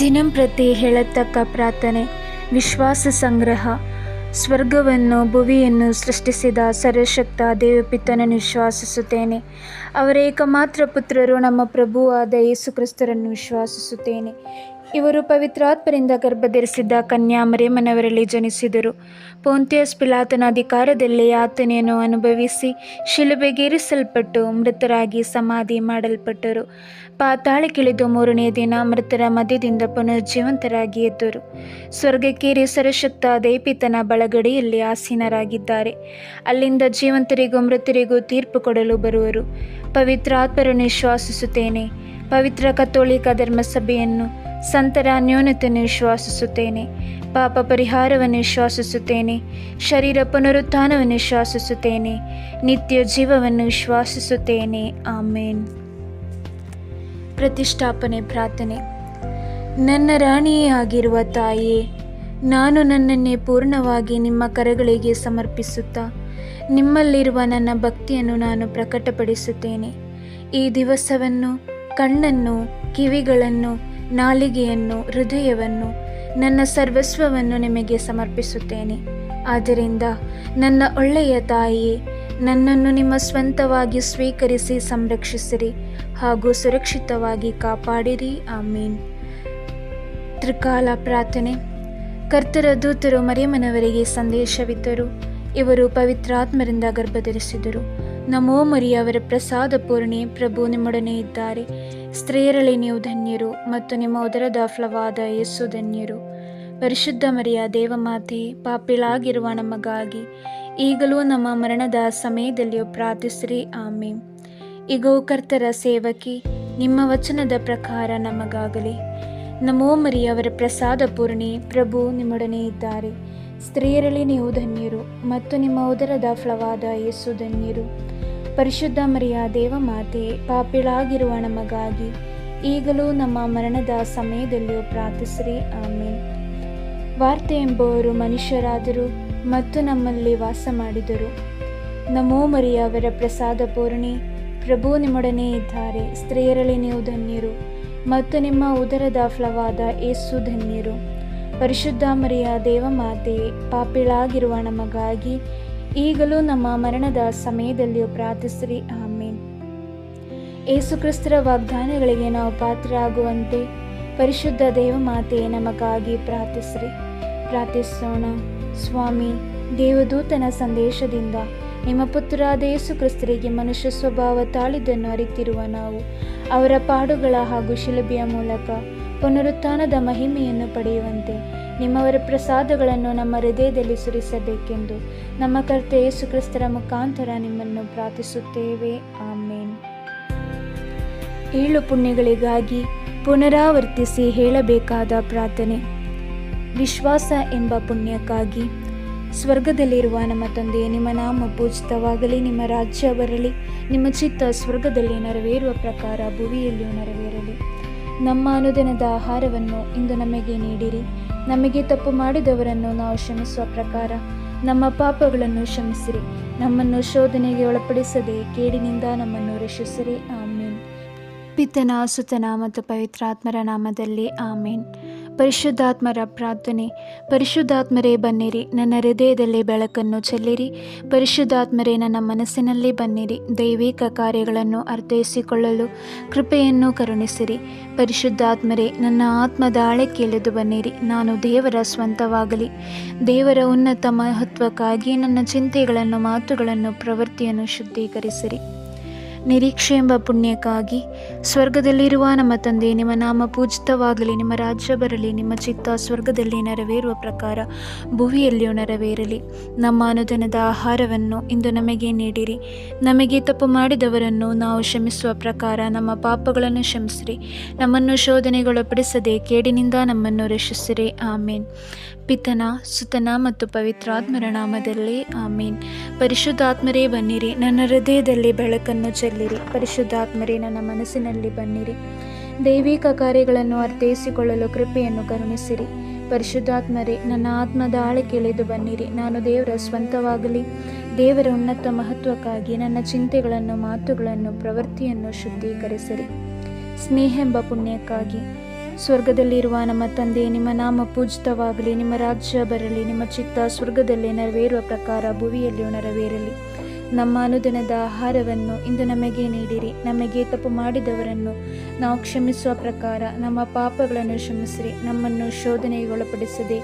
ದಿನಂಪ್ರತಿ ಹೇಳತಕ್ಕ ಪ್ರಾರ್ಥನೆ, ವಿಶ್ವಾಸ ಸಂಗ್ರಹ, ಸ್ವರ್ಗವನ್ನು, ಭುವಿಯನ್ನು ಸೃಷ್ಟಿಸಿದ ಸರ್ವಶಕ್ತ ದೇವಪಿತನನ್ನು ವಿಶ್ವಾಸಿಸುತ್ತೇನೆ. ಅವರ ಏಕಮಾತ್ರ ಪುತ್ರರು ನಮ್ಮ ಪ್ರಭುವಾದ ಯೇಸುಕ್ರಿಸ್ತರನ್ನು ವಿಶ್ವಾಸಿಸುತ್ತೇನೆ. ಇವರು ಪವಿತ್ರಾತ್ಮರಿಂದ ಗರ್ಭಧರಿಸಿದ್ದ ಕನ್ಯಾ ಮರೇಮನವರಲ್ಲಿ ಜನಿಸಿದರು. ಪೋಂತಿಯಸ್ ಪಿಲಾತನ ಅಧಿಕಾರದಲ್ಲಿ ಯಾತನೆಯನ್ನು ಅನುಭವಿಸಿ ಶಿಲುಬೆಗೇರಿಸಲ್ಪಟ್ಟು ಮೃತರಾಗಿ ಸಮಾಧಿ ಮಾಡಲ್ಪಟ್ಟರು. ಪಾತಾಳಕ್ಕಿಳಿದು ಮೂರನೇ ದಿನ ಮೃತರ ಮಧ್ಯದಿಂದ ಪುನರ್ಜೀವಂತರಾಗಿ ಎದ್ದರು. ಸ್ವರ್ಗಕ್ಕೇರಿ ಸರಶಕ್ತ ದೇಪಿತನ ಬಳಗಡಿಯಲ್ಲಿ ಆಸೀನರಾಗಿದ್ದಾರೆ. ಅಲ್ಲಿಂದ ಜೀವಂತರಿಗೂ ಮೃತರಿಗೂ ತೀರ್ಪು ಕೊಡಲು ಬರುವರು. ಪವಿತ್ರ ಆತ್ಮರನ್ನು ವಿಶ್ವಾಸಿಸುತ್ತೇನೆ. ಪವಿತ್ರ ಕಥೋಳಿಕ ಧರ್ಮಸಭೆಯನ್ನು ಸಂತರ ನ್ಯೂನತೆಯನ್ನು ವಿಶ್ವಾಸಿಸುತ್ತೇನೆ, ಪಾಪ ಪರಿಹಾರವನ್ನು ವಿಶ್ವಾಸಿಸುತ್ತೇನೆ, ಶರೀರ ಪುನರುತ್ಥಾನವನ್ನು ವಿಶ್ವಾಸಿಸುತ್ತೇನೆ, ನಿತ್ಯ ಜೀವವನ್ನು ವಿಶ್ವಾಸಿಸುತ್ತೇನೆ. ಆಮೇನ್. ಪ್ರತಿಷ್ಠಾಪನೆ, ಪ್ರಾರ್ಥನೆ. ನನ್ನ ರಾಣಿಯೇ ಆಗಿರುವ ತಾಯಿಯೇ ನಾನು ನನ್ನನ್ನೇ ಪೂರ್ಣವಾಗಿ ನಿಮ್ಮ ಕರಗಳಿಗೆ ಸಮರ್ಪಿಸುತ್ತಾ, ನಿಮ್ಮಲ್ಲಿರುವ ನನ್ನ ಭಕ್ತಿಯನ್ನು ನಾನು ಪ್ರಕಟಪಡಿಸುತ್ತೇನೆ. ಈ ದಿವಸವನ್ನು, ಕಣ್ಣನ್ನು, ಕಿವಿಗಳನ್ನು ನಾಲಿಗೆಯನ್ನು, ಹೃದಯವನ್ನು, ನನ್ನ ಸರ್ವಸ್ವವನ್ನು ನಿಮಗೆ ಸಮರ್ಪಿಸುತ್ತೇನೆ. ಆದ್ದರಿಂದ ನನ್ನ ಒಳ್ಳೆಯ ತಾಯಿಯೇ, ನನ್ನನ್ನು ನಿಮ್ಮ ಸ್ವಂತವಾಗಿ ಸ್ವೀಕರಿಸಿ ಸಂರಕ್ಷಿಸಿರಿ ಹಾಗೂ ಸುರಕ್ಷಿತವಾಗಿ ಕಾಪಾಡಿರಿ. ಆಮೀನ್. ತ್ರಿಕಾಲ ಪ್ರಾರ್ಥನೆ. ಕರ್ತರ ದೂತರು ಮರಿಯಮ್ಮನವರಿಗೆ ಸಂದೇಶವಿದ್ದರು. ಇವರು ಪವಿತ್ರಾತ್ಮರಿಂದ ಗರ್ಭಧರಿಸಿದರು. ನಮೋ ಮರಿಯವರ ಪ್ರಸಾದ ಪೂರ್ಣಿ ಪ್ರಭು ನಿಮ್ಮೊಡನೆ ಇದ್ದಾರೆ. ಸ್ತ್ರೀಯರಲ್ಲಿ ನೀವು ಧನ್ಯರು ಮತ್ತು ನಿಮ್ಮ ಉದರದ ಫಲವಾದ ಯಸ್ಸು ಧನ್ಯರು. ಪರಿಶುದ್ಧ ಮರಿಯ ದೇವಮಾತೆ, ಪಾಪಿಳಾಗಿರುವ ನಮಗಾಗಿ ಈಗಲೂ ನಮ್ಮ ಮರಣದ ಸಮಯದಲ್ಲಿಯೂ ಪ್ರಾರ್ಥಿಸ್ರಿ ಆಮೆ ಈಗೋ ಕರ್ತರ ಸೇವಕಿ, ನಿಮ್ಮ ವಚನದ ಪ್ರಕಾರ ನಮಗಾಗಲಿ. ನಮೋ ಮರಿಯವರ ಪ್ರಸಾದ ಪೂರ್ಣಿ ಪ್ರಭು ನಿಮ್ಮೊಡನೆ ಇದ್ದಾರೆ. ಸ್ತ್ರೀಯರಲ್ಲಿ ನೀವು ಧನ್ಯರು ಮತ್ತು ನಿಮ್ಮ ಉದರದ ಫಲವಾದ ಯೇಸು ಧನ್ಯರು. ಪರಿಶುದ್ಧ ಮರಿಯ ದೇವಮಾತೆ ಪಾಪಿಳಾಗಿರುವ ನಮಗಾಗಿ ಈಗಲೂ ನಮ್ಮ ಮರಣದ ಸಮಯದಲ್ಲಿಯೂ ಪ್ರಾರ್ಥಿಸ್ರಿ. ಆಮೇಲೆ ವಾರ್ತೆ ಎಂಬುವರು ಮನುಷ್ಯರಾದರು ಮತ್ತು ನಮ್ಮಲ್ಲಿ ವಾಸ ಮಾಡಿದರು. ನಮೋ ಮರಿಯ ಅವರ ಪ್ರಸಾದ ಪೂರ್ಣಿ, ಪ್ರಭು ನಿಮ್ಮೊಡನೆ ಇದ್ದಾರೆ. ಸ್ತ್ರೀಯರಲ್ಲಿ ನೀವು ಧನ್ಯರು ಮತ್ತು ನಿಮ್ಮ ಉದರದ ಫಲವಾದ ಏಸು ಧನ್ಯರು. ಪರಿಶುದ್ಧ ಮರಿಯ ದೇವಮಾತೆ ಪಾಪಿಳಾಗಿರುವ ನಮಗಾಗಿ ಈಗಲೂ ನಮ್ಮ ಮರಣದ ಸಮಯದಲ್ಲಿಯೂ ಪ್ರಾರ್ಥಿಸಿರಿ. ಆಮೇನ್. ಏಸುಕ್ರಿಸ್ತರ ವಾಗ್ದಾನಗಳಿಗೆ ನಾವು ಪಾತ್ರರಾಗುವಂತೆ ಪರಿಶುದ್ಧ ದೇವಮಾತೆ ನಮಗಾಗಿ ಪ್ರಾರ್ಥಿಸಿರಿ. ಪ್ರಾರ್ಥಿಸೋಣ. ಸ್ವಾಮಿ, ದೇವದೂತನ ಸಂದೇಶದಿಂದ ನಿಮ್ಮ ಪುತ್ರರಾದ ಯೇಸು ಕ್ರಿಸ್ತರಿಗೆ ಮನುಷ್ಯ ಸ್ವಭಾವ ತಾಳಿದ್ದನ್ನು ಅರಿತಿರುವ ನಾವು, ಅವರ ಪಾಡುಗಳ ಹಾಗೂ ಶಿಲುಬೆಯ ಮೂಲಕ ಪುನರುತ್ಥಾನದ ಮಹಿಮೆಯನ್ನು ಪಡೆಯುವಂತೆ ನಿಮ್ಮವರ ಪ್ರಸಾದಗಳನ್ನು ನಮ್ಮ ಹೃದಯದಲ್ಲಿ ಸುರಿಸಬೇಕೆಂದು ನಮ್ಮ ಕರ್ತ ಯೇಸು ಕ್ರಿಸ್ತರ ಮುಖಾಂತರ ನಿಮ್ಮನ್ನು ಪ್ರಾರ್ಥಿಸುತ್ತೇವೆ. ಆಮೇನ್. ಏಳು ಪುಣ್ಯಗಳಿಗಾಗಿ ಪುನರಾವರ್ತಿಸಿ ಹೇಳಬೇಕಾದ ಪ್ರಾರ್ಥನೆ. ವಿಶ್ವಾಸ ಎಂಬ ಪುಣ್ಯಕ್ಕಾಗಿ ಸ್ವರ್ಗದಲ್ಲಿರುವ ನಮ್ಮ ತಂದೆ ನಿಮ್ಮ ನಾಮ ಪೂಜಿತವಾಗಲಿ, ನಿಮ್ಮ ರಾಜ್ಯ ಬರಲಿ, ನಿಮ್ಮ ಚಿತ್ತ ಸ್ವರ್ಗದಲ್ಲಿ ನೆರವೇರುವ ಪ್ರಕಾರ ಭುವಿಯಲ್ಲಿಯೂ ನೆರವೇರಲಿ. ನಮ್ಮ ಅನುದಿನದ ಆಹಾರವನ್ನು ಇಂದು ನಮಗೆ ನೀಡಿರಿ. ನಮಗೆ ತಪ್ಪು ಮಾಡಿದವರನ್ನು ನಾವು ಕ್ಷಮಿಸುವ ಪ್ರಕಾರ ನಮ್ಮ ಪಾಪಗಳನ್ನು ಕ್ಷಮಿಸಿರಿ. ನಮ್ಮನ್ನು ಶೋಧನೆಗೆ ಒಳಪಡಿಸದೆ ಕೇಡಿನಿಂದ ನಮ್ಮನ್ನು ರಕ್ಷಿಸಿರಿ. ಆಮೇನ್. ಪಿತನ, ಸುತನ ಮತ್ತು ಪವಿತ್ರಾತ್ಮರ ನಾಮದಲ್ಲಿ ಆಮೇನ್. ಪರಿಶುದ್ಧಾತ್ಮರ ಪ್ರಾರ್ಥನೆ. ಪರಿಶುದ್ಧಾತ್ಮರೇ ಬನ್ನಿರಿ, ನನ್ನ ಹೃದಯದಲ್ಲಿ ಬೆಳಕನ್ನು ಚೆಲ್ಲಿರಿ. ಪರಿಶುದ್ಧಾತ್ಮರೇ ನನ್ನ ಮನಸ್ಸಿನಲ್ಲಿ ಬನ್ನಿರಿ, ದೈವಿಕ ಕಾರ್ಯಗಳನ್ನು ಅರ್ಥೈಸಿಕೊಳ್ಳಲು ಕೃಪೆಯನ್ನು ಕರುಣಿಸಿರಿ. ಪರಿಶುದ್ಧಾತ್ಮರೇ, ನನ್ನ ಆತ್ಮದ ಆಳಕ್ಕೆ ಇಳಿದು ಬನ್ನಿರಿ, ನಾನು ದೇವರ ಸ್ವಂತವಾಗಲಿ. ದೇವರ ಉನ್ನತ ಮಹತ್ವಕ್ಕಾಗಿ ನನ್ನ ಚಿಂತೆಗಳನ್ನು, ಮಾತುಗಳನ್ನು, ಪ್ರವೃತ್ತಿಯನ್ನು ಶುದ್ಧೀಕರಿಸಿರಿ. ನಿರೀಕ್ಷೆ ಎಂಬ ಪುಣ್ಯಕ್ಕಾಗಿ ಸ್ವರ್ಗದಲ್ಲಿರುವ ನಮ್ಮ ತಂದೆ, ನಿಮ್ಮ ನಾಮ ಪೂಜಿತವಾಗಲಿ, ನಿಮ್ಮ ರಾಜ್ಯ ಬರಲಿ, ನಿಮ್ಮ ಚಿತ್ತ ಸ್ವರ್ಗದಲ್ಲಿ ನೆರವೇರುವ ಪ್ರಕಾರ ಭುವಿಯಲ್ಲಿಯೂ ನೆರವೇರಲಿ. ನಮ್ಮ ಅನುದಿನದ ಆಹಾರವನ್ನು ಇಂದು ನಮಗೆ ನೀಡಿರಿ. ನಮಗೆ ತಪ್ಪು ಮಾಡಿದವರನ್ನು ನಾವು ಕ್ಷಮಿಸುವ ಪ್ರಕಾರ ನಮ್ಮ ಪಾಪಗಳನ್ನು ಕ್ಷಮಿಸಿರಿ. ನಮ್ಮನ್ನು ಶೋಧನೆಗೊಳಪಡಿಸದೆ ಕೇಡಿನಿಂದ ನಮ್ಮನ್ನು ರಕ್ಷಿಸಿರಿ. ಆಮೇನ್. ಪಿತನ, ಸುತನ ಮತ್ತು ಪವಿತ್ರಾತ್ಮರ ನಾಮದಲ್ಲಿ ಆಮೇನ್. ಪರಿಶುದ್ಧಾತ್ಮರೇ ಬನ್ನಿರಿ, ನನ್ನ ಹೃದಯದಲ್ಲಿ ಬೆಳಕನ್ನು ಚೆಲ್ಲಿರಿ. ಪರಿಶುದ್ಧಾತ್ಮರೇ, ನನ್ನ ಮನಸ್ಸಿನಲ್ಲಿ ಬನ್ನಿರಿ. ದೈವಿಕ ಕಾರ್ಯಗಳನ್ನು ಅರ್ಥೈಸಿಕೊಳ್ಳಲು ಕೃಪೆಯನ್ನು ಕರುಣಿಸಿರಿ. ಪರಿಶುದ್ಧಾತ್ಮರೇ, ನನ್ನ ಆತ್ಮದ ಆಳಕ್ಕೆ ಇಳಿದು ಬನ್ನಿರಿ. ನಾನು ದೇವರ ಸ್ವಂತವಾಗಲಿ, ದೇವರ ಉನ್ನತ ಮಹತ್ವಕ್ಕಾಗಿ ನನ್ನ ಚಿಂತೆಗಳನ್ನು, ಮಾತುಗಳನ್ನು, ಪ್ರವೃತ್ತಿಯನ್ನು ಶುದ್ಧೀಕರಿಸಿರಿ. ಸ್ನೇಹ ಎಂಬ ಪುಣ್ಯಕ್ಕಾಗಿ ಸ್ವರ್ಗದಲ್ಲಿರುವ ನಮ್ಮ ತಂದೆ, ನಿಮ್ಮ ನಾಮ ಪೂಜಿತವಾಗಲಿ, ನಿಮ್ಮ ರಾಜ್ಯ ಬರಲಿ, ನಿಮ್ಮ ಚಿತ್ತ ಸ್ವರ್ಗದಲ್ಲಿ ನೆರವೇರುವ ಪ್ರಕಾರ ಭುವಿಯಲ್ಲಿಯೂ ನೆರವೇರಲಿ. ನಮ್ಮ ಅನುದಿನದ ಆಹಾರವನ್ನು ಇಂದು ನಮಗೆ ನೀಡಿರಿ. ನಮಗೆ ತಪ್ಪು ಮಾಡಿದವರನ್ನು ನಾವು ಕ್ಷಮಿಸುವ ಪ್ರಕಾರ ನಮ್ಮ ಪಾಪಗಳನ್ನು ಕ್ಷಮಿಸಿರಿ. ನಮ್ಮನ್ನು ಶೋಧನೆಗೊಳಪಡಿಸದೆ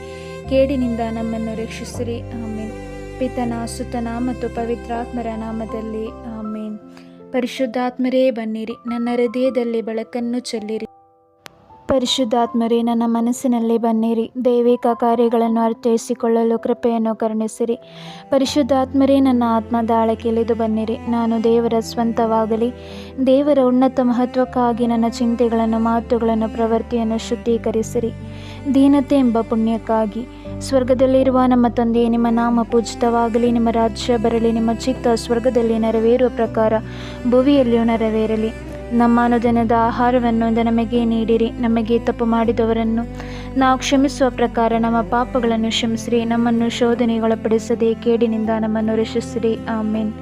ಕೇಡಿನಿಂದ ನಮ್ಮನ್ನು ರಕ್ಷಿಸಿರಿ. ಆಮೇನ್. ಪಿತನ, ಸುತನ ಮತ್ತು ಪವಿತ್ರಾತ್ಮರ ನಾಮದಲ್ಲಿ ಆಮೇನ್. ಪರಿಶುದ್ಧಾತ್ಮರೇ ಬನ್ನಿರಿ. ನನ್ನ ಹೃದಯದಲ್ಲಿ ಬೆಳಕನ್ನು ಚೆಲ್ಲಿರಿ. ಪರಿಶುದ್ಧಾತ್ಮರೇ, ನನ್ನ ಮನಸ್ಸಿನಲ್ಲಿ ಬನ್ನಿರಿ. ದೈವಿಕ ಕಾರ್ಯಗಳನ್ನು ಅರ್ಥೈಸಿಕೊಳ್ಳಲು ಕೃಪೆಯನ್ನು ಕರುಣಿಸಿರಿ. ಪರಿಶುದ್ಧಾತ್ಮರೇ, ನನ್ನ ಆತ್ಮದ ಆಳಕ್ಕಿಳಿದು ಬನ್ನಿರಿ. ನಾನು ದೇವರ ಸ್ವಂತವಾಗಲಿ. ದೇವರ ಉನ್ನತ ಮಹತ್ವಕ್ಕಾಗಿ ನನ್ನ ಚಿಂತೆಗಳನ್ನು, ಮಾತುಗಳನ್ನು, ಪ್ರವೃತ್ತಿಯನ್ನು ಶುದ್ಧೀಕರಿಸಿರಿ. ದೀನತೆ ಎಂಬ ಪುಣ್ಯಕ್ಕಾಗಿ. ಸ್ವರ್ಗದಲ್ಲಿರುವ ನಮ್ಮ ತಂದೆ ನಿಮ್ಮ ನಾಮ ಪೂಜಿತವಾಗಲಿ. ನಿಮ್ಮ ರಾಜ್ಯ ಬರಲಿ, ನಿಮ್ಮ ಚಿತ್ತ ಸ್ವರ್ಗದಲ್ಲಿ ನೆರವೇರುವ ಪ್ರಕಾರ ಭುವಿಯಲ್ಲಿಯೂ ನೆರವೇರಲಿ. ನಮ್ಮ ಅನುದಿನದ ಆಹಾರವನ್ನು ನಮಗೆ ನೀಡಿರಿ. ನಮಗೆ ತಪ್ಪು ಮಾಡಿದವರನ್ನು ನಾವು ಕ್ಷಮಿಸುವ ಪ್ರಕಾರ ನಮ್ಮ ಪಾಪಗಳನ್ನು ಕ್ಷಮಿಸಿರಿ. ನಮ್ಮನ್ನು ಶೋಧನೆಗೊಳಪಡಿಸದೆ ಕೇಡಿನಿಂದ ನಮ್ಮನ್ನು ರಕ್ಷಿಸಿರಿ. ಆಮೇನ್.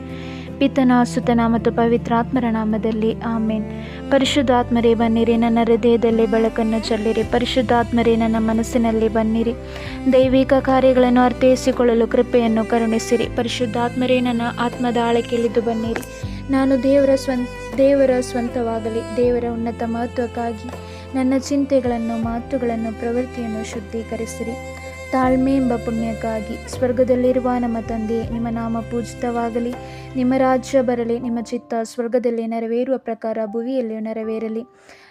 ಪಿತನ, ಸುತನ ಮತ್ತು ಪವಿತ್ರಾತ್ಮರ ನಾಮದಲ್ಲಿ ಆಮೇನ್. ಪರಿಶುದ್ಧಾತ್ಮರೇ, ಬನ್ನಿರಿ. ನನ್ನ ಹೃದಯದಲ್ಲಿ ಬೆಳಕನ್ನು ಚೆಲ್ಲಿರಿ. ಪರಿಶುದ್ಧಾತ್ಮರೇ, ನನ್ನ ಮನಸ್ಸಿನಲ್ಲಿ ಬನ್ನಿರಿ. ದೈವಿಕ ಕಾರ್ಯಗಳನ್ನು ಅರ್ಥೈಸಿಕೊಳ್ಳಲು ಕೃಪೆಯನ್ನು ಕರುಣಿಸಿರಿ. ಪರಿಶುದ್ಧಾತ್ಮರೇ, ನನ್ನ ಆತ್ಮದ ಆಳಕ್ಕಿಳಿದು ಬನ್ನಿರಿ. ನಾನು ದೇವರ ಸ್ವಂತ ದೇವರ ಸ್ವಂತವಾಗಲಿ, ದೇವರ ಉನ್ನತ ಮಹತ್ವಕ್ಕಾಗಿ ನನ್ನ ಚಿಂತೆಗಳನ್ನು, ಮಾತುಗಳನ್ನು, ಪ್ರವೃತ್ತಿಯನ್ನು ಶುದ್ಧೀಕರಿಸಿರಿ. ತಾಳ್ಮೆ ಎಂಬ ಪುಣ್ಯಕ್ಕಾಗಿ ಸ್ವರ್ಗದಲ್ಲಿರುವ ನಮ್ಮ ತಂದೆ ನಿಮ್ಮ ನಾಮ ಪೂಜಿತವಾಗಲಿ. ನಿಮ್ಮ ರಾಜ್ಯ ಬರಲಿ, ನಿಮ್ಮ ಚಿತ್ತ ಸ್ವರ್ಗದಲ್ಲಿ ನೆರವೇರುವ ಪ್ರಕಾರ ಭುವಿಯಲ್ಲಿಯೂ ನೆರವೇರಲಿ.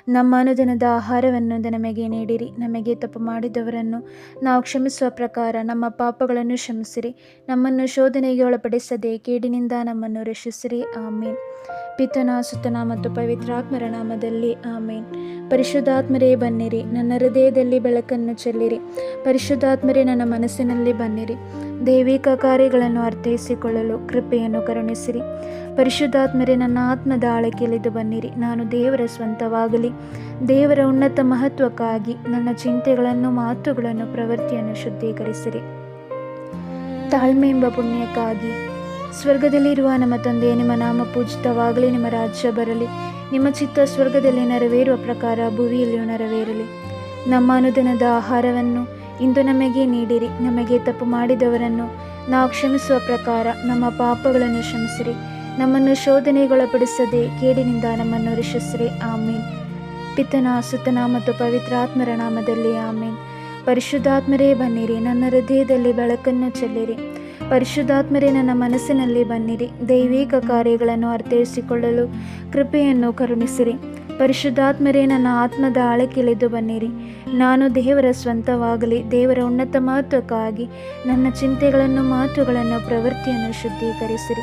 ನಮ್ಮ ಅನುದಿನದ ಆಹಾರವನ್ನು ನಮಗೆ ನೀಡಿರಿ. ನಮಗೆ ತಪ್ಪು ಮಾಡಿದವರನ್ನು ನಾವು ಕ್ಷಮಿಸುವ ಪ್ರಕಾರ ನಮ್ಮ ಪಾಪಗಳನ್ನು ಕ್ಷಮಿಸಿರಿ. ನಮ್ಮನ್ನು ಶೋಧನೆಗೆ ಒಳಪಡಿಸದೆ ಕೇಡಿನಿಂದ ನಮ್ಮನ್ನು ರಕ್ಷಿಸಿರಿ. ಆಮೇನ್. ಪಿತನ, ಸುತನ ಮತ್ತು ಪವಿತ್ರಾತ್ಮರ ನಾಮದಲ್ಲಿ ಆಮೇನ್. ಪರಿಶುದ್ಧಾತ್ಮರೇ ಬನ್ನಿರಿ. ನನ್ನ ಹೃದಯದಲ್ಲಿ ಬೆಳಕನ್ನು ಚೆಲ್ಲಿರಿ. ಪರಿಶುದ್ಧಾತ್ಮರೇ ನನ್ನ ಮನಸ್ಸಿನಲ್ಲಿ ಬನ್ನಿರಿ. ದೈವಿಕ ಕಾರ್ಯಗಳನ್ನು ಅರ್ಥೈಸಿಕೊಳ್ಳಲು ಕೃಪೆಯನ್ನು ಕರುಣಿಸಿರಿ. ಪರಿಶುದ್ಧಾತ್ಮರೇ ನನ್ನ ಆತ್ಮದ ಆಳಕೆಯಲ್ಲಿದ್ದು ಬನ್ನಿರಿ. ನಾನು ದೇವರ ಸ್ವಂತವಾಗಲಿ. ದೇವರ ಉನ್ನತ ಮಹತ್ವಕ್ಕಾಗಿ ನನ್ನ ಚಿಂತೆಗಳನ್ನು, ಮಾತುಗಳನ್ನು, ಪ್ರವೃತ್ತಿಯನ್ನು ಶುದ್ಧೀಕರಿಸಿರಿ. ತಾಳ್ಮೆ ಎಂಬ ಪುಣ್ಯಕ್ಕಾಗಿ ಸ್ವರ್ಗದಲ್ಲಿರುವ ನಮ್ಮ ತಂದೆ ನಿಮ್ಮ ನಾಮ ಪೂಜಿತವಾಗಲಿ, ನಿಮ್ಮ ರಾಜ್ಯ ಬರಲಿ, ನಿಮ್ಮ ಚಿತ್ತ ಸ್ವರ್ಗದಲ್ಲಿ ನೆರವೇರುವ ಪ್ರಕಾರ ಭುವಿಯಲ್ಲಿಯೂ ನೆರವೇರಲಿ. ನಮ್ಮ ಅನುದಿನದ ಆಹಾರವನ್ನು ಇಂದು ನಮಗೆ ನೀಡಿರಿ, ನಮಗೆ ತಪ್ಪು ಮಾಡಿದವರನ್ನು ನಾವು ಕ್ಷಮಿಸುವ ಪ್ರಕಾರ ನಮ್ಮ ಪಾಪಗಳನ್ನು ಕ್ಷಮಿಸಿರಿ, ನಮ್ಮನ್ನು ಶೋಧನೆಗೊಳಪಡಿಸದೆ ಕೇಡಿನಿಂದ ನಮ್ಮನ್ನು ರಕ್ಷಿಸಿರಿ. ಆಮೇನ್. ಪಿತನ, ಸುತನ ಮತ್ತು ಪವಿತ್ರಾತ್ಮರ ನಾಮದಲ್ಲಿ ಆಮೇನ್. ಪರಿಶುದ್ಧಾತ್ಮರೇ ಬನ್ನಿರಿ, ನನ್ನ ಹೃದಯದಲ್ಲಿ ಬೆಳಕನ್ನು ಚೆಲ್ಲಿರಿ. ಪರಿಶುದ್ಧಾತ್ಮರೇ ನನ್ನ ಮನಸ್ಸಿನಲ್ಲಿ ಬನ್ನಿರಿ, ದೈವಿಕ ಕಾರ್ಯಗಳನ್ನು ಅರ್ಥೈಸಿಕೊಳ್ಳಲು ಕೃಪೆಯನ್ನು ಕರುಣಿಸಿರಿ. ಪರಿಶುದ್ಧಾತ್ಮರೇ ನನ್ನ ಆತ್ಮದ ಆಳಕ್ಕಿಳಿದು ಬನ್ನಿರಿ. ನಾನು ದೇವರ ಸ್ವಂತವಾಗಲಿ, ದೇವರ ಉನ್ನತ ಮಹತ್ವಕ್ಕಾಗಿ ನನ್ನ ಚಿಂತೆಗಳನ್ನು, ಮಾತುಗಳನ್ನು, ಪ್ರವೃತ್ತಿಯನ್ನು ಶುದ್ಧೀಕರಿಸಿರಿ.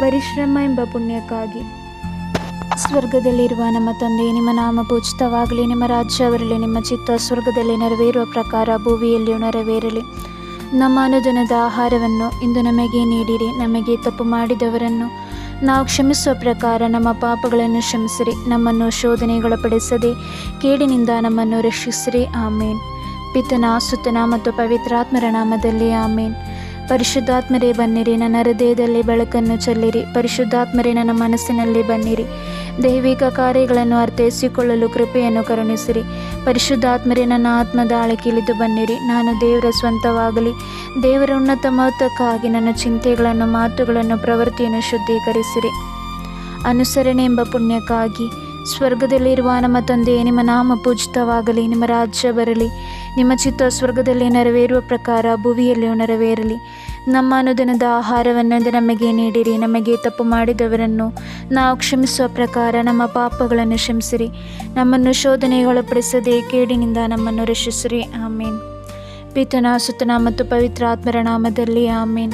ಪರಿಶ್ರಮ ಎಂಬ ಪುಣ್ಯಕ್ಕಾಗಿ ಸ್ವರ್ಗದಲ್ಲಿರುವ ನಮ್ಮ ತಂದೆ, ನಿಮ್ಮ ನಾಮ ಪೂಜಿತವಾಗಲಿ. ನಿಮ್ಮ ರಾಜ್ಯ ಬರಲಿ, ನಿಮ್ಮ ಚಿತ್ತ ಸ್ವರ್ಗದಲ್ಲಿ ನೆರವೇರುವ ಪ್ರಕಾರ ಭೂಮಿಯಲ್ಲಿಯೂ ನೆರವೇರಲಿ. ನಮ್ಮ ಅನುದಿನದ ಆಹಾರವನ್ನು ಇಂದು ನಮಗೆ ನೀಡಿರಿ. ನಮಗೆ ತಪ್ಪು ಮಾಡಿದವರನ್ನು ನಾವು ಕ್ಷಮಿಸುವ ಪ್ರಕಾರ ನಮ್ಮ ಪಾಪಗಳನ್ನು ಕ್ಷಮಿಸಿರಿ. ನಮ್ಮನ್ನು ಶೋಧನೆಗೊಳಪಡಿಸದೆ ಕೇಡಿನಿಂದ ನಮ್ಮನ್ನು ರಕ್ಷಿಸಿರಿ. ಆಮೇನ್. ಪಿತನ, ಸುತನ ಮತ್ತು ಪವಿತ್ರಾತ್ಮರ ನಾಮದಲ್ಲಿ ಆಮೇನ್. ಪರಿಶುದ್ಧಾತ್ಮರೇ ಬನ್ನಿರಿ, ನನ್ನ ಹೃದಯದಲ್ಲಿ ಬೆಳಕನ್ನು ಚೆಲ್ಲಿರಿ. ಪರಿಶುದ್ಧಾತ್ಮರೇ, ನನ್ನ ಮನಸ್ಸಿನಲ್ಲಿ ಬನ್ನಿರಿ. ದೈವಿಕ ಕಾರ್ಯಗಳನ್ನು ಅರ್ಥೈಸಿಕೊಳ್ಳಲು ಕೃಪೆಯನ್ನು ಕರುಣಿಸಿರಿ. ಪರಿಶುದ್ಧಾತ್ಮರೇ, ನನ್ನ ಆತ್ಮದ ಆಳಕ್ಕಿಳಿದು ಬನ್ನಿರಿ. ನಾನು ದೇವರ ಸ್ವಂತವಾಗಲಿ. ದೇವರ ಉನ್ನತ ಮಹತ್ವಕ್ಕಾಗಿ ನನ್ನ ಚಿಂತೆಗಳನ್ನು, ಮಾತುಗಳನ್ನು, ಪ್ರವೃತ್ತಿಯನ್ನು ಶುದ್ಧೀಕರಿಸಿರಿ. ಅನುಸರಣೆ ಎಂಬ ಪುಣ್ಯಕ್ಕಾಗಿ ಸ್ವರ್ಗದಲ್ಲಿರುವ ನಮ್ಮ ತಂದೆಯೇ, ನಿಮ್ಮ ನಾಮ ಪೂಜಿತವಾಗಲಿ, ನಿಮ್ಮ ರಾಜ್ಯ ಬರಲಿ, ನಿಮ್ಮ ಚಿತ್ತ ಸ್ವರ್ಗದಲ್ಲಿ ನೆರವೇರುವ ಪ್ರಕಾರ ಭುವಿಯಲ್ಲಿಯೂ ನೆರವೇರಲಿ. ನಮ್ಮ ಅನುದಿನದ ಆಹಾರವನ್ನು ನಮಗೆ ನೀಡಿರಿ, ನಮಗೆ ತಪ್ಪು ಮಾಡಿದವರನ್ನು ನಾವು ಕ್ಷಮಿಸುವ ಪ್ರಕಾರ ನಮ್ಮ ಪಾಪಗಳನ್ನು ಕ್ಷಮಿಸಿರಿ, ನಮ್ಮನ್ನು ಶೋಧನೆಗೊಳಪಡಿಸದೆ ಕೇಡಿನಿಂದ ನಮ್ಮನ್ನು ರಕ್ಷಿಸಿರಿ. ಆಮೇನ್. ಪಿತನ, ಸುತನ ಮತ್ತು ಪವಿತ್ರಾತ್ಮರ ನಾಮದಲ್ಲಿ ಆಮೇನ್.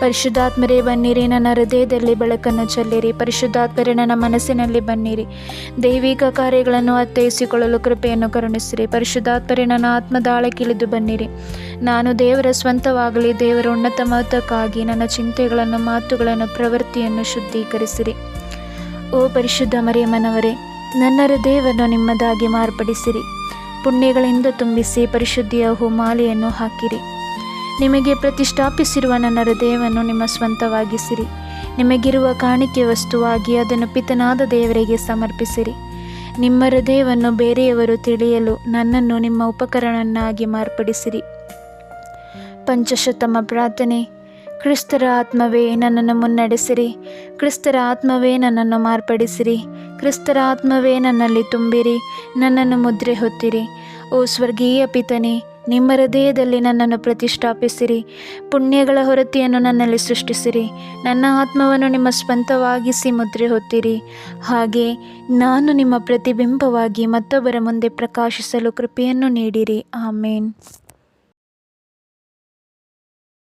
ಪರಿಶುದ್ಧಾತ್ಮರೇ ಬನ್ನಿರಿ, ನನ್ನ ಹೃದಯದಲ್ಲಿ ಬೆಳಕನ್ನು ಚೆಲ್ಲಿರಿ. ಪರಿಶುದ್ಧಾತ್ಮರೇ, ನನ್ನ ಮನಸ್ಸಿನಲ್ಲಿ ಬನ್ನಿರಿ. ದೈವಿಕ ಕಾರ್ಯಗಳನ್ನು ಅರ್ಥೈಸಿಕೊಳ್ಳಲು ಕೃಪೆಯನ್ನು ಕರುಣಿಸಿರಿ. ಪರಿಶುದ್ಧಾತ್ಮರೇ, ನನ್ನ ಆತ್ಮದಾಳಕ್ಕಿಳಿದು ಬನ್ನಿರಿ. ನಾನು ದೇವರ ಸ್ವಂತವಾಗಲಿ, ದೇವರ ಉನ್ನತ ಮಹತ್ವಕ್ಕಾಗಿ ನನ್ನ ಚಿಂತೆಗಳನ್ನು, ಮಾತುಗಳನ್ನು, ಪ್ರವೃತ್ತಿಯನ್ನು ಶುದ್ಧೀಕರಿಸಿರಿ. ಓ ಪರಿಶುದ್ಧ ಮರಿಯಮ್ಮನವರೇ, ನನ್ನ ಹೃದಯವನ್ನು ನಿಮ್ಮದಾಗಿ ಮಾರ್ಪಡಿಸಿರಿ. ಪುಣ್ಯಗಳಿಂದ ತುಂಬಿಸಿ ಪರಿಶುದ್ಧಿಯ ಹೂಮಾಲೆಯನ್ನು ಹಾಕಿರಿ. ನಿಮಗೆ ಪ್ರತಿಷ್ಠಾಪಿಸಿರುವ ನನ್ನ ಹೃದಯವನ್ನು ನಿಮ್ಮ ಸ್ವಂತವಾಗಿಸಿರಿ. ನಿಮಗಿರುವ ಕಾಣಿಕೆ ವಸ್ತುವಾಗಿ ಅದನ್ನು ಪಿತನಾದ ದೇವರಿಗೆ ಸಮರ್ಪಿಸಿರಿ. ನಿಮ್ಮ ಹೃದಯವನ್ನು ಬೇರೆಯವರು ತಿಳಿಯಲು ನನ್ನನ್ನು ನಿಮ್ಮ ಉಪಕರಣನ್ನಾಗಿ ಮಾರ್ಪಡಿಸಿರಿ. ಪಂಚಶತಮ ಪ್ರಾರ್ಥನೆ. ಕ್ರಿಸ್ತರ ಆತ್ಮವೇ ನನ್ನನ್ನು ಮುನ್ನಡೆಸಿರಿ. ಕ್ರಿಸ್ತರ ಆತ್ಮವೇ ನನ್ನನ್ನು ಮಾರ್ಪಡಿಸಿರಿ. ಕ್ರಿಸ್ತರ ಆತ್ಮವೇ ನನ್ನಲ್ಲಿ ತುಂಬಿರಿ. ನನ್ನನ್ನು ಮುದ್ರೆ ಹೊತ್ತಿರಿ. ಓ ಸ್ವರ್ಗೀಯ ಪಿತನೆ ನಿಮ್ಮ ಹೃದಯದಲ್ಲಿ ನನ್ನನ್ನು ಪ್ರತಿಷ್ಠಾಪಿಸಿರಿ. ಪುಣ್ಯಗಳ ಹೊರತಿಯನ್ನು ನನ್ನಲ್ಲಿ ಸೃಷ್ಟಿಸಿರಿ. ನನ್ನ ಆತ್ಮವನ್ನು ನಿಮ್ಮ ಸ್ವಂತವಾಗಿಸಿ ಮುದ್ರೆ ಹೊತ್ತಿರಿ. ಹಾಗೆ ನಾನು ನಿಮ್ಮ ಪ್ರತಿಬಿಂಬವಾಗಿ ಮತ್ತೊಬ್ಬರ ಮುಂದೆ ಪ್ರಕಾಶಿಸಲು ಕೃಪೆಯನ್ನು ನೀಡಿರಿ. ಆಮೇನ್.